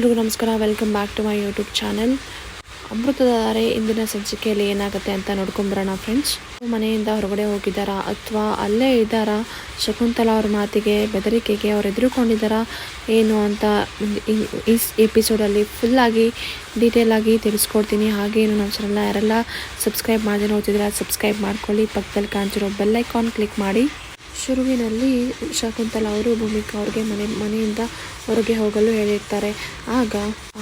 ಎಲ್ರಿಗೂ ನಮಸ್ಕಾರ. Welcome back to my YouTube channel Amruthadhare ಇಂದಿನ ಸಂಚಿಕೆಯಲ್ಲಿ ಏನಾಗುತ್ತೆ ಅಂತ ನೋಡ್ಕೊಂಬರೋಣ ಫ್ರೆಂಡ್ಸ್ ಮನೆಯಿಂದ ಹೊರಗಡೆ ಹೋಗಿದ್ದಾರಾ ಅಥವಾ ಅಲ್ಲೇ ಇದ್ದಾರಾ? ಶಕುಂತಲಾ ಅವ್ರ ಮಾತಿಗೆ ಬೆದರಿಕೆಗೆ ಅವ್ರು ಎದುರುಕೊಂಡಿದ್ದಾರಾ ಏನು ಅಂತ ಈ- ಎಪಿಸೋಡಲ್ಲಿ ಫುಲ್ಲಾಗಿ ಡೀಟೇಲ್ ಆಗಿ ತಿಳಿಸ್ಕೊಡ್ತೀನಿ. ಹಾಗೇನು ನಮ್ಮ ಚಾನಲ್ನ ಯಾರೆಲ್ಲ ಸಬ್ಸ್ಕ್ರೈಬ್ ಮಾಡದೆ ನೋಡ್ತಿದ್ದೀರಾ ಸಬ್ಸ್ಕ್ರೈಬ್ ಮಾಡ್ಕೊಳ್ಳಿ. ಪಕ್ಕದಲ್ಲಿ ಕಾಣ್ತಿರೋ ಬೆಲ್ಲೈಕಾನ್ ಕ್ಲಿಕ್ ಮಾಡಿ. ಶುರುವಿನಲ್ಲಿ ಶಕುಂತಲ ಅವರು ಭೂಮಿಕಾ ಅವ್ರಿಗೆ ಮನೆ, ಮನೆಯಿಂದ ಹೊರಗೆ ಹೋಗಲು ಹೇಳಿರ್ತಾರೆ. ಆಗ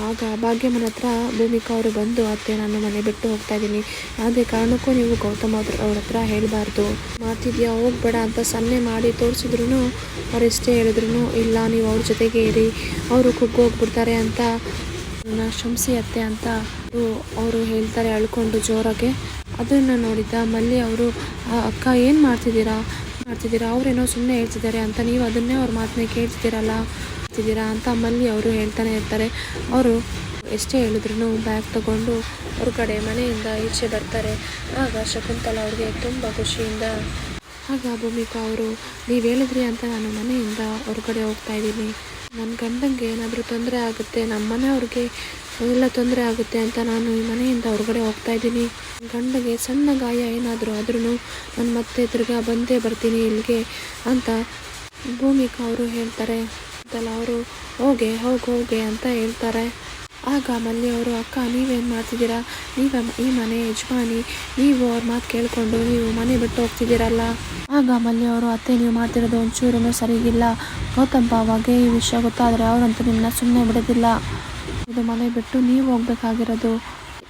ಆಗ ಭಾಗ್ಯಮ್ಮನ ಹತ್ರ ಭೂಮಿಕಾ ಅವರು ಬಂದು, ಅತ್ತೆ, ನಾನು ಮನೆ ಬಿಟ್ಟು ಹೋಗ್ತಾ ಇದ್ದೀನಿ. ಯಾವುದೇ ಕಾರಣಕ್ಕೂ ನೀವು ಗೌತಮ್ ಅವ್ರ ಅವ್ರ ಹತ್ರ ಹೇಳಬಾರ್ದು. ಮಾತಿದ್ಯಾ, ಹೋಗ್ಬೇಡ ಅಂತ ಸನ್ನೆ ಮಾಡಿ ತೋರಿಸಿದ್ರು ಅವರೆಷ್ಟೇ ಹೇಳಿದ್ರು ಇಲ್ಲ, ನೀವು ಅವ್ರ ಜೊತೆಗೆ ಇರಿ. ಅವರು ಕುಗ್ಗು ಹೋಗ್ಬಿಡ್ತಾರೆ ಅಂತ ಶಂಸಿ ಅತ್ತೆ ಅಂತ ಅವರು ಹೇಳ್ತಾರೆ ಅಳ್ಕೊಂಡು ಜೋರಾಗೆ. ಅದನ್ನು ನೋಡಿದ್ದ ಮಲ್ಲಿ ಅವರು ಅಕ್ಕ, ಏನು ಮಾಡ್ತಿದ್ದೀರಾ? ಮಾಡ್ತಿದ್ದೀರಾ? ಅವರೇನೋ ಸುಮ್ಮನೆ ಹೇಳ್ತಿದ್ದಾರೆ ಅಂತ ನೀವು ಅದನ್ನೇ ಅವ್ರ ಮಾತನ್ನ ಕೇಳ್ತಿದ್ದೀರಲ್ಲ? ಮಾಡ್ತಿದ್ದೀರಾ ಅಂತ ಮಲ್ಲಿ ಅವರು ಹೇಳ್ತಾನೆ ಇರ್ತಾರೆ. ಅವರು ಎಷ್ಟೇ ಹೇಳಿದ್ರು ಬ್ಯಾಗ್ ತಗೊಂಡು ಹೊರಗಡೆ ಮನೆಯಿಂದ ಈಚೆ ಬರ್ತಾರೆ. ಆಗ ಶಕುಂತಲ ಅವ್ರಿಗೆ ತುಂಬ ಖುಷಿಯಿಂದ ಆಗ ಭೂಮಿಕಾ ಅವರು, ನೀವು ಹೇಳಿದ್ರಿ ಅಂತ ನಾನು ಮನೆಯಿಂದ ಹೊರಗಡೆ ಹೋಗ್ತಾ ಇದ್ದೀನಿ. ನನ್ನ ಗಂಡಂಗೆ ಏನಾದರೂ ತೊಂದರೆ ಆಗುತ್ತೆ ನಮ್ಮ ಮನೆಯವ್ರಿಗೆ ಎಲ್ಲ ತೊಂದರೆ ಆಗುತ್ತೆ ಅಂತ ನಾನು ಈ ಮನೆಯಿಂದ ಹೊರಗಡೆ ಹೋಗ್ತಾ ಇದ್ದೀನಿ. ಗಂಡಗೆ ಸಣ್ಣ ಗಾಯ ಏನಾದರೂ ಆದ್ರೂ ನಾನು ಮತ್ತೆ ತಿರ್ಗಾ ಬಂದೇ ಬರ್ತೀನಿ ಇಲ್ಲಿಗೆ ಅಂತ ಭೂಮಿಕಾ ಅವರು ಹೇಳ್ತಾರೆ. ಅಂತಲ್ಲ ಅವರು ಹೋಗೆ, ಹೋಗಿ, ಹೋಗೆ ಅಂತ ಹೇಳ್ತಾರೆ. ಆಗ ಮಲ್ಲಿ ಅವರು, ಅಕ್ಕ, ನೀವೇನು ಮಾಡ್ತಿದ್ದೀರಾ? ನೀವು ಈ ಮನೆ ಯಜಮಾನಿ, ನೀವು ಅವ್ರ ಮಾತು ಕೇಳಿಕೊಂಡು ನೀವು ಮನೆ ಬಿಟ್ಟು ಹೋಗ್ತಿದ್ದೀರಲ್ಲ? ಆಗ ಮಲ್ಲಿ ಅವರು, ಅತ್ತೆ, ನೀವು ಮಾಡ್ತಿರೋದು ಒಂಚೂರೂ ಸರಿಗಿಲ್ಲ. ಗೌತಮ್ಮ ಬಾವಾಗೆ ಈ ವಿಷಯ ಗೊತ್ತಾದರೆ ಅವರಂತೂ ನಿಮ್ಮನ್ನ ಸುಮ್ಮನೆ ಬಿಡೋದಿಲ್ಲ. ಇದು ಮನೆ ಬಿಟ್ಟು ನೀವು ಹೋಗ್ಬೇಕಾಗಿರೋದು.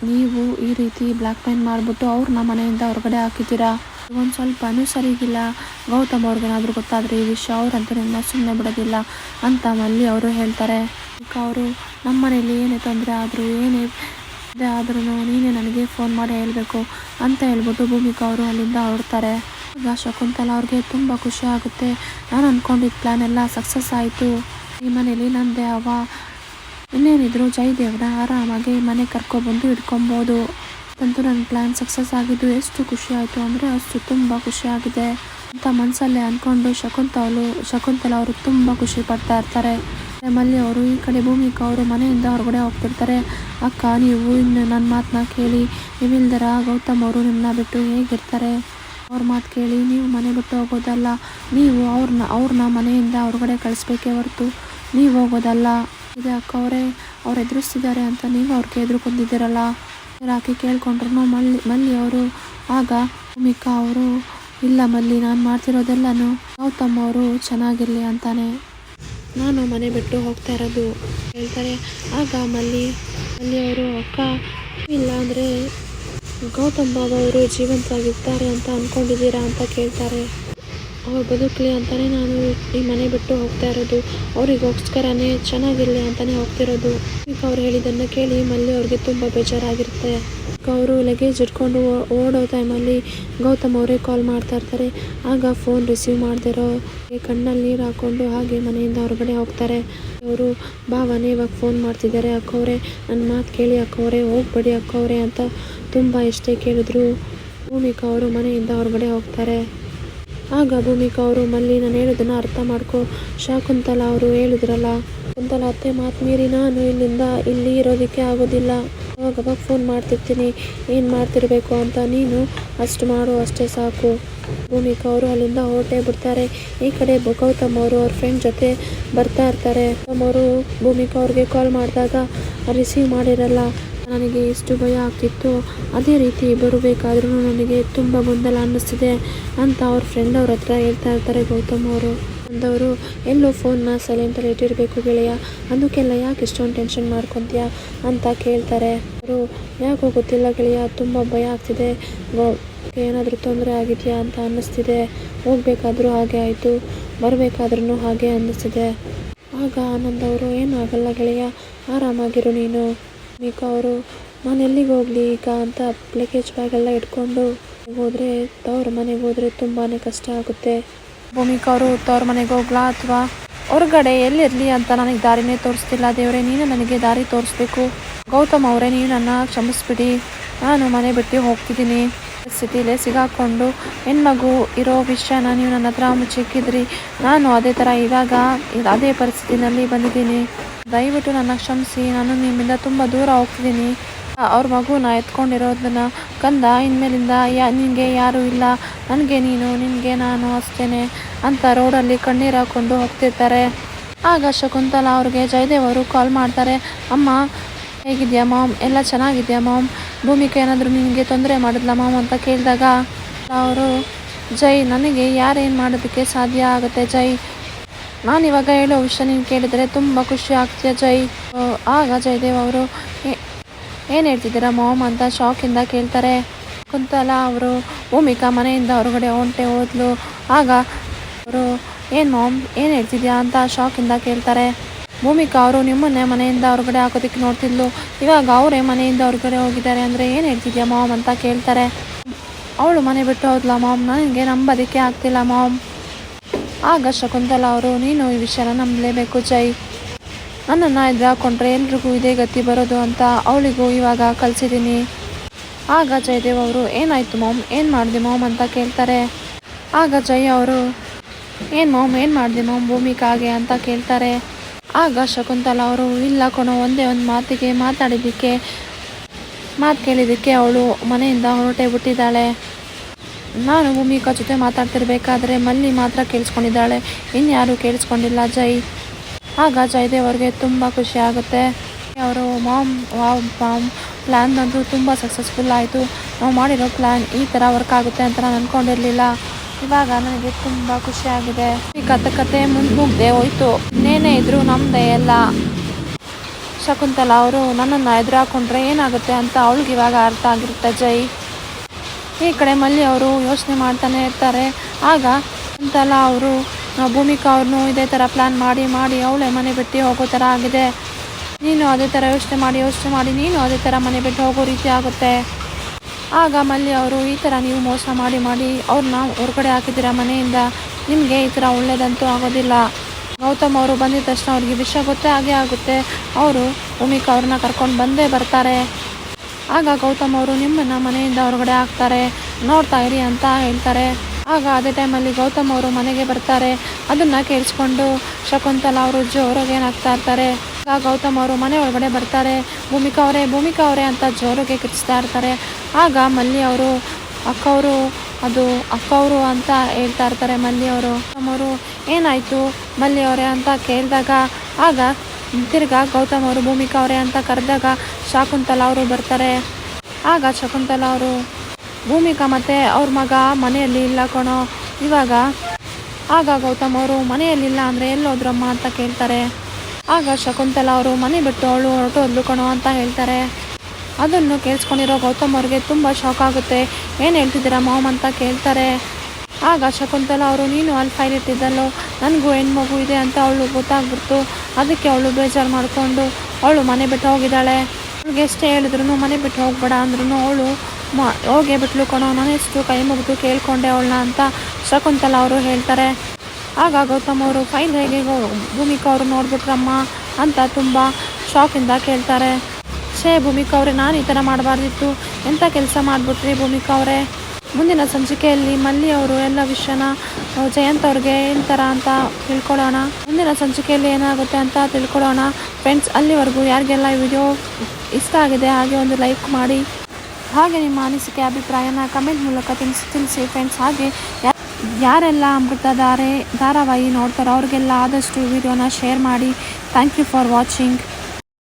ನೀವು ಈ ರೀತಿ ಬ್ಲ್ಯಾಕ್ ಮೇಲ್ ಮಾಡಿಬಿಟ್ಟು ಅವ್ರನ್ನ ಮನೆಯಿಂದ ಹೊರಗಡೆ ಹಾಕಿದ್ದೀರಾ? ಒಂದು ಸ್ವಲ್ಪನೂ ಸರಿಗಿಲ್ಲ. ಗೌತಮ್ ಅವ್ರಿಗೇನಾದರೂ ಗೊತ್ತಾದರೆ ಈ ವಿಷಯ ಅವ್ರಂತೂ ನಿಮ್ಮನ್ನ ಸುಮ್ಮನೆ ಬಿಡೋದಿಲ್ಲ, ಅಂತ ಮಲ್ಲಿ ಅವರು ಹೇಳ್ತಾರೆ. ಅವರು ನಮ್ಮ ಮನೇಲಿ ಏನೇ ತೊಂದರೆ ಆದರೂ, ಏನೇ ಆದ್ರೂ ನೀನೇ ನನಗೆ ಫೋನ್ ಮಾಡಿ ಹೇಳಬೇಕು ಅಂತ ಹೇಳ್ಬಿಟ್ಟು ಭೂಮಿಕಾ ಅವರು ಅಲ್ಲಿಂದ ಹೊರಡ್ತಾರೆ. ಈಗ ಶಕುಂತಲ ಅವ್ರಿಗೆ ತುಂಬ ಖುಷಿ ಆಗುತ್ತೆ. ನಾನು ಅಂದ್ಕೊಂಡಿದ್ದ ಪ್ಲ್ಯಾನ್ ಎಲ್ಲ ಸಕ್ಸಸ್ ಆಯಿತು. ಈ ಮನೇಲಿ ನಂದೆ ಅವ. ಇನ್ನೇನಿದ್ರು ಜಯದೇವ್ನ ಆರಾಮಾಗಿ ಮನೆ ಕರ್ಕೊಬಂದು ಇಟ್ಕೊಬೋದು. ಅಂತೂ ನನ್ನ ಪ್ಲ್ಯಾನ್ ಸಕ್ಸಸ್ ಆಗಿದ್ದು ಎಷ್ಟು ಖುಷಿ ಆಯಿತು ಅಂದರೆ ಅಷ್ಟು ತುಂಬ ಖುಷಿ ಆಗಿದೆ. ಅಂತ ಮನಸ್ಸಲ್ಲೇ ಅಂದ್ಕೊಂಡು ಶಕುಂತಲು ಶಕುಂತಲ ಅವರು ತುಂಬ ಖುಷಿ ಪಡ್ತಾ ಇರ್ತಾರೆ. ಮಲ್ಲಿ ಅವರು ಈ ಕಡೆ ಭೂಮಿಕಾ ಅವರು ಮನೆಯಿಂದ ಹೊರಗಡೆ ಹೋಗ್ತಿರ್ತಾರೆ. ಅಕ್ಕ, ನೀವು ಇನ್ನು ನನ್ನ ಮಾತನ್ನ ಕೇಳಿ. ನೀವಿಲ್ದರ ಗೌತಮ್ ಅವರು ನಿಮ್ಮನ್ನ ಬಿಟ್ಟು ಹೇಗಿರ್ತಾರೆ? ಅವ್ರ ಮಾತು ಕೇಳಿ. ನೀವು ಮನೆ ಬಿಟ್ಟು ಹೋಗೋದಲ್ಲ. ನೀವು ಅವ್ರನ್ನ ಅವ್ರನ್ನ ಮನೆಯಿಂದ ಹೊರಗಡೆ ಕಳಿಸ್ಬೇಕೇ ಹೊರತು ನೀವು ಹೋಗೋದಲ್ಲ. ಇದೆ ಅಕ್ಕ ಅವರೇ, ಅವ್ರು ಎದುರಿಸ್ತಿದ್ದಾರೆ ಅಂತ ನೀವು ಅವ್ರಿಗೆ ಎದುರುಕೊಂಡಿದ್ದೀರಲ್ಲ. ಹಾಕಿ ಕೇಳ್ಕೊಂಡ್ರು? ಮಲ್ಲಿ ಮಲ್ಲಿ ಅವರು. ಆಗ ಭೂಮಿಕಾ ಅವರು, ಇಲ್ಲ ಮಲ್ಲಿ, ನಾನು ಮಾಡ್ತಿರೋದೆಲ್ಲನೂ? ಗೌತಮ್ ಅವರು ಚೆನ್ನಾಗಿರಲಿ ಅಂತಾನೆ. ನಾನು ಮನೆ ಬಿಟ್ಟು ಹೋಗ್ತಾ ಇರೋದು. ಹೇಳ್ತಾರೆ, ಆಗ ಮಲ್ಲಿ ಅವರು ಅಕ್ಕ, ಇಲ್ಲ ಅಂದರೆ ಗೌತಮ್ ಬಾಬಾ ಅವರು ಜೀವಂತವಾಗಿರ್ತಾರೆ ಅಂತ ಅಂದ್ಕೊಂಡಿದ್ದೀರಾ ಅಂತ ಕೇಳ್ತಾರೆ. ಅವ್ರು ಬದುಕಲಿ ಅಂತಲೇ ನಾನು ಈ ಮನೆ ಬಿಟ್ಟು ಹೋಗ್ತಾ ಇರೋದು. ಅವರಿಗೋಸ್ಕರನೇ ಚೆನ್ನಾಗಿರಲಿ ಅಂತಲೇ ಹೋಗ್ತಿರೋದು. ಈಗ ಅವ್ರು ಹೇಳಿದ್ದನ್ನು ಕೇಳಿ ಮಲ್ಲಿ ಅವ್ರಿಗೆ ತುಂಬ ಬೇಜಾರಾಗಿರುತ್ತೆ. ಅವರು ಲಗೇಜ್ ಇಟ್ಕೊಂಡು ಓಡೋ ಟೈಮಲ್ಲಿ ಗೌತಮ್ ಅವರೇ ಕಾಲ್ ಮಾಡ್ತಾ ಇರ್ತಾರೆ. ಆಗ ಫೋನ್ ರಿಸೀವ್ ಮಾಡ್ದಿರೋ ಕಣ್ಣಲ್ಲಿ ನೀರು ಹಾಕ್ಕೊಂಡು ಹಾಗೆ ಮನೆಯಿಂದ ಹೊರಗಡೆ ಹೋಗ್ತಾರೆ. ಅವರು ಭಾವನೆ ಇವಾಗ ಫೋನ್ ಮಾಡ್ತಿದ್ದಾರೆ ಅಕ್ಕವ್ರೆ ನನ್ನ ಮಾತು ಕೇಳಿ ಅಕ್ಕವ್ರೆ ಹೋಗ್ಬೇಡಿ ಅಕ್ಕವ್ರೆ ಅಂತ ತುಂಬ ಇಷ್ಟೇ ಕೇಳಿದ್ರು ಭೂಮಿಕಾ ಅವರು ಮನೆಯಿಂದ ಹೊರಗಡೆ ಹೋಗ್ತಾರೆ. ಆಗ ಭೂಮಿಕಾ ಅವರು, ಮಲ್ಲಿ, ನಾನು ಹೇಳೋದನ್ನ ಅರ್ಥ ಮಾಡ್ಕೊ. ಶಾಕುಂತಲ ಅವರು ಹೇಳಿದ್ರಲ್ಲ. ಕುಂತಲ ಅತ್ತೆ ಮಾತು ಮೀರಿ ನಾನು ಇಲ್ಲಿಂದ ಇಲ್ಲಿ ಇರೋದಕ್ಕೆ ಆಗೋದಿಲ್ಲ. ಅವಾಗ ಅವಾಗ ಫೋನ್ ಮಾಡ್ತಿರ್ತೀನಿ, ಏನು ಮಾಡ್ತಿರಬೇಕು ಅಂತ ನೀನು ಅಷ್ಟು ಮಾಡು, ಅಷ್ಟೇ ಸಾಕು. ಭೂಮಿಕಾ ಅವರು ಅಲ್ಲಿಂದ ಹೊರಟೇ ಬಿಡ್ತಾರೆ. ಈ ಕಡೆ ಗೌತಮ್ ಅವರು ಅವ್ರ ಫ್ರೆಂಡ್ ಜೊತೆ ಬರ್ತಾ ಇರ್ತಾರೆ. ಅವರು ಭೂಮಿಕಾ ಅವ್ರಿಗೆ ಕಾಲ್ ಮಾಡಿದಾಗ ರಿಸೀವ್ ಮಾಡಿರಲ್ಲ. ನನಗೆ ಎಷ್ಟು ಭಯ ಆಗ್ತಿತ್ತು. ಅದೇ ರೀತಿ ಬರಬೇಕಾದ್ರೂ ನನಗೆ ತುಂಬ ಗೊಂದಲ ಅನ್ನಿಸ್ತಿದೆ ಅಂತ ಅವ್ರ ಫ್ರೆಂಡ್ ಅವ್ರ ಹತ್ರ ಹೇಳ್ತಾ ಇರ್ತಾರೆ ಗೌತಮ್ ಅವರು. ಅಂದವರು, ಎಲ್ಲೋ ಫೋನ್ನ ಸೈಲೆಂಟಲ್ಲಿ ಇಟ್ಟಿರಬೇಕು ಗೆಳೆಯ ಅದಕ್ಕೆಲ್ಲ ಯಾಕೆ ಇಷ್ಟೊಂದು ಟೆನ್ಷನ್ ಮಾಡ್ಕೊತೀಯ? ಅಂತ ಕೇಳ್ತಾರೆ. ಅವರು, ಯಾಕೋ ಗೊತ್ತಿಲ್ಲ ಗೆಳೆಯ, ತುಂಬ ಭಯ ಆಗ್ತಿದೆ. ಏನಾದರೂ ತೊಂದರೆ ಆಗಿದೆಯಾ? ಅಂತ ಅನ್ನಿಸ್ತಿದೆ. ಹೋಗಬೇಕಾದ್ರೂ ಹಾಗೆ ಆಯಿತು. ಬರಬೇಕಾದ್ರೂ ಹಾಗೆ ಅನ್ನಿಸ್ತಿದೆ. ಆಗ ಆನಂದ್ ಅವರು ಏನಾಗಲ್ಲ ಗೆಳೆಯ, ಆರಾಮಾಗಿರು ನೀನು. ಮೀಕಾ ಅವರು, ನಾನು ಎಲ್ಲಿಗೆ ಹೋಗಲಿ ಈಗ? ಅಂತ ಲಗೇಜ್ ಬ್ಯಾಗೆಲ್ಲ ಇಟ್ಕೊಂಡು ಹೋದರೆ, ತವ್ರ ಮನೆಗೆ ಹೋದರೆ ತುಂಬಾ ಕಷ್ಟ ಆಗುತ್ತೆ. ಭೂಮಿಕಾ ಅವರು ತವ್ರ ಮನೆಗೆ ಹೋಗ್ಲಾ ಅಥವಾ ಹೊರಗಡೆ ಎಲ್ಲಿರಲಿ ಅಂತ ನನಗೆ ದಾರಿನೇ ತೋರಿಸ್ತಿಲ್ಲ ದೇವರೇ ನೀನು ನನಗೆ ದಾರಿ ತೋರಿಸ್ಬೇಕು ಗೌತಮ್ ಅವರೇ ನೀನು ನನ್ನ ಕ್ಷಮಿಸ್ಬಿಡಿ ನಾನು ಮನೆ ಬಿಟ್ಟು ಹೋಗ್ತಿದ್ದೀನಿ ಸ್ಥಿತಿಲೇ ಸಿಗಾಕೊಂಡು ಹೆಣ್ಮಗು ಇರೋ ವಿಷಯನ ನೀವು ನನ್ನ ಹತ್ರ ಮುಚ್ಚಿಕ್ಕಿದ್ರಿ ನಾನು ಅದೇ ಥರ ಇವಾಗ ಅದೇ ಪರಿಸ್ಥಿತಿನಲ್ಲಿ ಬಂದಿದ್ದೀನಿ ದಯವಿಟ್ಟು ನನ್ನ ಕ್ಷಮಿಸಿ ನಾನು ನಿಮ್ಮಿಂದ ತುಂಬ ದೂರ ಹೋಗ್ತಿದ್ದೀನಿ ಅವ್ರ ಮಗುನ ಎತ್ಕೊಂಡಿರೋದನ್ನ ಕಂದ, ಇನ್ಮೇಲಿಂದ ಯಾ ನಿನಗೆ ಯಾರು ಇಲ್ಲ. ನನಗೆ ನೀನು, ನಿನಗೆ ನಾನು ಅಷ್ಟೇನೆ ಅಂತ ರೋಡಲ್ಲಿ ಕಣ್ಣೀರು ಹಾಕ್ಕೊಂಡು ಹೋಗ್ತಿರ್ತಾರೆ. ಆಗ ಶಕುಂತಲ ಅವ್ರಿಗೆ ಜಯದೇವ್ ಅವರು ಕಾಲ್ ಮಾಡ್ತಾರೆ, ಅಮ್ಮ, ಹೇಗಿದ್ಯಾ ಮಾಮ್? ಎಲ್ಲ ಚೆನ್ನಾಗಿದ್ಯಾ ಮಾಮ್? ಭೂಮಿಕೆ ಏನಾದರೂ ನಿನಗೆ ತೊಂದರೆ ಮಾಡಿದ್ಲ ಮಾಮ್? ಅಂತ ಕೇಳಿದಾಗ ಅವರು, ಜೈ, ನನಗೆ ಯಾರೇನು ಮಾಡೋದಕ್ಕೆ ಸಾಧ್ಯ ಆಗುತ್ತೆ ಜೈ? ನಾನು ಇವಾಗ ಹೇಳೋ ವಿಷಯ ನೀನು ಕೇಳಿದರೆ ತುಂಬ ಖುಷಿ ಆಗ್ತೀಯ ಜೈ? ಆಗ ಜಯದೇವ್ ಅವರು ಏನು ಹೇಳ್ತಿದ್ದೀರಾ ಮಾಮ್ ಅಂತ ಶಾಕಿಂದ ಕೇಳ್ತಾರೆ. ಕುಂತಲ ಅವರು ಭೂಮಿಕಾ ಮನೆಯಿಂದ ಹೊರಗಡೆ ಹೊಂಟೆ ಹೋದ್ಲು. ಆಗ ಅವರು, ಏನು ಮಾಮ್, ಏನು ಹೇಳ್ತಿದ್ಯಾ ಅಂತ ಶಾಕಿಂದ ಕೇಳ್ತಾರೆ. ಭೂಮಿಕಾ ಅವರು ನಿಮ್ಮನ್ನೇ ಮನೆಯಿಂದ ಹೊರಗಡೆ ಹಾಕೋದಕ್ಕೆ ನೋಡ್ತಿದ್ಲು. ಇವಾಗ ಅವರೇ ಮನೆಯಿಂದ ಹೊರಗಡೆ ಹೋಗಿದ್ದಾರೆ ಅಂದರೆ ಏನು ಹೇಳ್ತಿದ್ಯಾ ಮಾಮ್ ಅಂತ ಕೇಳ್ತಾರೆ. ಅವಳು ಮನೆ ಬಿಟ್ಟು ಹೋದ್ಲ ಮಾಮ್, ನನಗೆ ನಂಬೋದಕ್ಕೆ ಆಗ್ತಿಲ್ಲ ಮಾಮ್. ಆಗ ಶಕುಂತಲ ಅವರು, ನೀನು ಈ ವಿಷಯನ ನಂಬಲೇಬೇಕು ಜೈ. ನನ್ನನ್ನು ಎದುರು ಹಾಕೊಂಡ್ರೆ ಎಲ್ರಿಗೂ ಇದೇ ಗತಿ ಬರೋದು ಅಂತ ಅವಳಿಗೂ ಇವಾಗ ಕಲಿಸಿದ್ದೀನಿ. ಆಗ ಜಯದೇವ್ ಅವರು, ಏನಾಯ್ತು ಮಾಮ್? ಏನು ಮಾಡಿದೆ ಮಾಮ್? ಅಂತ ಕೇಳ್ತಾರೆ. ಆಗ ಜಯ ಅವರು, ಏನು ಮಾಮ್? ಏನು ಮಾಡಿದೆ ಮಾಮ್ ಭೂಮಿಕಾಗೆ ಅಂತ ಕೇಳ್ತಾರೆ. ಆಗ ಶಕುಂತಲ ಅವರು, ಇಲ್ಲ ಕೊನೋ ಒಂದೇ ಒಂದು ಮಾತಿಗೆ ಮಾತಾಡಿದ್ದಕ್ಕೆ, ಮಾತು ಕೇಳಿದ್ದಕ್ಕೆ ಅವಳು ಮನೆಯಿಂದ ಹೊರಟೆ ಬಿಟ್ಟಿದ್ದಾಳೆ. ನಾನು ಭೂಮಿಕಾ ಜೊತೆ ಮಾತಾಡ್ತಿರ್ಬೇಕಾದ್ರೆ ಮಲ್ಲಿ ಮಾತ್ರ ಕೇಳಿಸ್ಕೊಂಡಿದ್ದಾಳೆ. ಇನ್ಯಾರೂ ಕೇಳಿಸ್ಕೊಂಡಿಲ್ಲ ಜೈ ಆಗ ಜಯದೇವ್ ತುಂಬ ಖುಷಿ ಆಗುತ್ತೆ. ಅವರು ಮಾಮ್, ವಾವ್ ಮಾಮ್ ಪ್ಲ್ಯಾನ್ ಅಂತೂ ತುಂಬ ಸಕ್ಸಸ್ಫುಲ್ ಆಯಿತು. ನಾವು ಮಾಡಿರೋ ಪ್ಲ್ಯಾನ್ ಈ ಥರ ವರ್ಕ್ ಆಗುತ್ತೆ ಅಂತ ನಾನು ಅಂದ್ಕೊಂಡಿರಲಿಲ್ಲ ಇವಾಗ ನನಗೆ ತುಂಬ ಖುಷಿಯಾಗಿದೆ ಈ ಕತೆ ಕತೆ ಮುಂದೆ ಮುಗ್ದೆ ಹೋಯ್ತು. ಇನ್ನೇನೇ ಇದ್ರು ನಮ್ಮದೇ ಎಲ್ಲ. ಶಕುಂತಲ ಅವರು ನನ್ನನ್ನು ಎದುರು ಹಾಕೊಂಡ್ರೆ ಏನಾಗುತ್ತೆ ಅಂತ ಅವಳಿಗೆ ಇವಾಗ ಅರ್ಥ ಆಗಿರುತ್ತೆ ಜೈ. ಈ ಕಡೆ ಮಲ್ಲಿ ಅವರು ಯೋಚನೆ ಮಾಡ್ತಾನೆ ಇರ್ತಾರೆ. ಆಗ ಶಕುಂತಲ ಅವರು ಭೂಮಿಕಾ ಅವ್ರನ್ನೂ ಇದೇ ಥರ ಪ್ಲ್ಯಾನ್ ಮಾಡಿ ಮಾಡಿ ಅವಳೇ ಮನೆ ಬಿಟ್ಟು ಹೋಗೋ ಥರ ಆಗಿದೆ. ನೀನು ಅದೇ ಥರ ಯೋಚನೆ ಮಾಡಿ ಯೋಚನೆ ಮಾಡಿ, ನೀನು ಅದೇ ಥರ ಮನೆ ಬಿಟ್ಟು ಹೋಗೋ ರೀತಿ ಆಗುತ್ತೆ. ಆಗ ಮಲ್ಲಿ ಅವರು, ಈ ಥರ ನೀವು ಮೋಸ ಮಾಡಿ ಮಾಡಿ ಅವ್ರನ್ನ ಹೊರಗಡೆ ಹಾಕಿದ್ದೀರಾ ಮನೆಯಿಂದ? ನಿಮಗೆ ಈ ಥರ ಒಳ್ಳೇದಂತೂ ಆಗೋದಿಲ್ಲ. ಗೌತಮ್ ಅವರು ಬಂದಿದ ತಕ್ಷಣ ಅವ್ರಿಗೆ ವಿಷ ಗೊತ್ತೇ ಆಗೇ ಆಗುತ್ತೆ. ಅವರು ಭೂಮಿಕಾ ಅವ್ರನ್ನ ಕರ್ಕೊಂಡು ಬಂದೇ ಬರ್ತಾರೆ. ಆಗ ಗೌತಮ್ ಅವರು, ನಿಮ್ಮನ್ನು ಮನೆಯಿಂದ ಹೊರಗಡೆ ಹಾಕ್ತಾರೆ. ನೋಡ್ತಾ ಇರಿ ಅಂತ ಹೇಳ್ತಾರೆ. ಆಗ ಅದೇ ಟೈಮಲ್ಲಿ ಗೌತಮ್ ಅವರು ಮನೆಗೆ ಬರ್ತಾರೆ. ಅದನ್ನು ಕೇಳಿಸ್ಕೊಂಡು ಶಕುಂತಲ ಅವರು ಜೋರಾಗಿ ಏನಾಗ್ತಾ ಇರ್ತಾರೆ. ಆಗ ಗೌತಮ್ ಅವರು ಮನೆ ಒಳಗಡೆ ಬರ್ತಾರೆ. ಭೂಮಿಕಾ ಅವರೇ ಭೂಮಿಕಾ ಅವರೇ ಅಂತ ಜೋರಾಗಿ ಕಿರ್ಚ್ತಾ ಇರ್ತಾರೆ. ಆಗ ಮಲ್ಲಿ ಅವರು ಅಕ್ಕವರು ಅದು ಅಕ್ಕವರು ಅಂತ ಹೇಳ್ತಾ ಇರ್ತಾರೆ ಮಲ್ಲಿ ಅವರು. ಅವರು, ಏನಾಯಿತು ಮಲ್ಲಿ ಅವರೇ ಅಂತ ಕೇಳಿದಾಗ, ಆಗ ತಿರ್ಗಾ ಗೌತಮ್ ಅವರು ಭೂಮಿಕಾ ಅವರೇ ಅಂತ ಕರೆದಾಗ ಶಕುಂತಲ ಅವರು ಬರ್ತಾರೆ. ಆಗ ಶಕುಂತಲಾ ಅವರು ಭೂಮಿಕಾ ಮತ್ತೆ ಅವ್ರ ಮಗ ಮನೆಯಲ್ಲಿ ಇಲ್ಲ ಕಣೋ. ಇವಾಗ ಆಗ ಗೌತಮ್ ಅವರು ಮನೆಯಲ್ಲಿಲ್ಲ ಅಂದರೆ ಎಲ್ಲೋದ್ರಮ್ಮ ಅಂತ ಕೇಳ್ತಾರೆ. ಆಗ ಶಕುಂತಲಾ ಅವರು ಮನೆ ಬಿಟ್ಟು ಅವಳು ಹೊರಟೋದ್ಲು ಕಣೋ ಅಂತ ಹೇಳ್ತಾರೆ. ಅದನ್ನು ಕೇಳಿಸ್ಕೊಂಡಿರೋ ಗೌತಮ್ ಅವ್ರಿಗೆ ತುಂಬ ಶಾಕ್ ಆಗುತ್ತೆ. ಏನು ಹೇಳ್ತಿದ್ದೀರಾ ಮಾಮ್ ಅಂತ ಕೇಳ್ತಾರೆ. ಆಗ ಶಕುಂತಲಾ ಅವರು, ನೀನು ಅಲ್ಲಿ ಫೈಲ್ ಇಟ್ಟಿದ್ದಲ್ಲೋ? ನನಗೂ ಹೆಣ್ಮಗು ಇದೆ ಅಂತ ಅವಳು ಗೊತ್ತಾಗ್ಬಿಡ್ತು. ಅದಕ್ಕೆ ಅವಳು ಬೇಜಾರು ಮಾಡಿಕೊಂಡು ಅವಳು ಮನೆ ಬಿಟ್ಟು ಹೋಗಿದ್ದಾಳೆ. ಅವ್ಳಿಗೆ ಎಷ್ಟೇ ಹೇಳಿದ್ರು ಮನೆ ಬಿಟ್ಟು ಹೋಗ್ಬೇಡ ಅಂದ್ರೂ ಅವಳು ಮ, ಹೋಗೇ ಬಿಟ್ಲು ಕಣೋ ಎಷ್ಟು ಕೈ ಮುಗಿದು ಕೇಳ್ಕೊಂಡೆ ಅವಳನ್ನ ಅಂತ ಶಕುಂತಲ ಅವರು ಹೇಳ್ತಾರೆ. ಆಗ ಗೌತಮ್ ಅವರು, ಫೈಲ್ ಹೇಗೆ ಭೂಮಿಕಾ ಅವರು ನೋಡ್ಬಿಟ್ರಮ್ಮ? ಅಂತ ತುಂಬ ಶಾಕಿಂದ ಕೇಳ್ತಾರೆ. ಛೇ, ಭೂಮಿಕಾ ಅವರೇ, ನಾನು ಈ ಥರ ಮಾಡಬಾರ್ದಿತ್ತು. ಎಂಥ ಕೆಲಸ ಮಾಡಿಬಿಟ್ರಿ ಭೂಮಿಕಾ ಅವರೇ? ಮುಂದಿನ ಸಂಚಿಕೆಯಲ್ಲಿ ಮಲ್ಲಿ ಅವರು ಎಲ್ಲ ವಿಷಯನ ಜಯಂತ್ ಅವ್ರಿಗೆ ಥರ ಅಂತ ತಿಳ್ಕೊಳ್ಳೋಣ. ಮುಂದಿನ ಸಂಚಿಕೆಯಲ್ಲಿ ಏನಾಗುತ್ತೆ ಅಂತ ತಿಳ್ಕೊಳ್ಳೋಣ. ಫ್ರೆಂಡ್ಸ್ ಅಲ್ಲಿವರೆಗೂ ಯಾರಿಗೆಲ್ಲ ಈ ವಿಡಿಯೋ ಇಷ್ಟ ಆಗಿದೆ, ಹಾಗೆ ಒಂದು ಲೈಕ್ ಮಾಡಿ. ಹಾಗೆ ನಿಮ್ಮ ಅನಿಸಿಕೆ, ಅಭಿಪ್ರಾಯನ ಕಮೆಂಟ್ ಮೂಲಕ ತಿಳಿಸಿ ತಿಳಿಸಿ ಫ್ರೆಂಡ್ಸ್ ಹಾಗೆ ಯಾರೆಲ್ಲ ಅಮೃತ ಧಾರೆ, ಧಾರಾವಾಹಿ ನೋಡ್ತಾರೋ ಅವ್ರಿಗೆಲ್ಲ ಆದಷ್ಟು ವಿಡಿಯೋನ ಶೇರ್ ಮಾಡಿ. Thank you for watching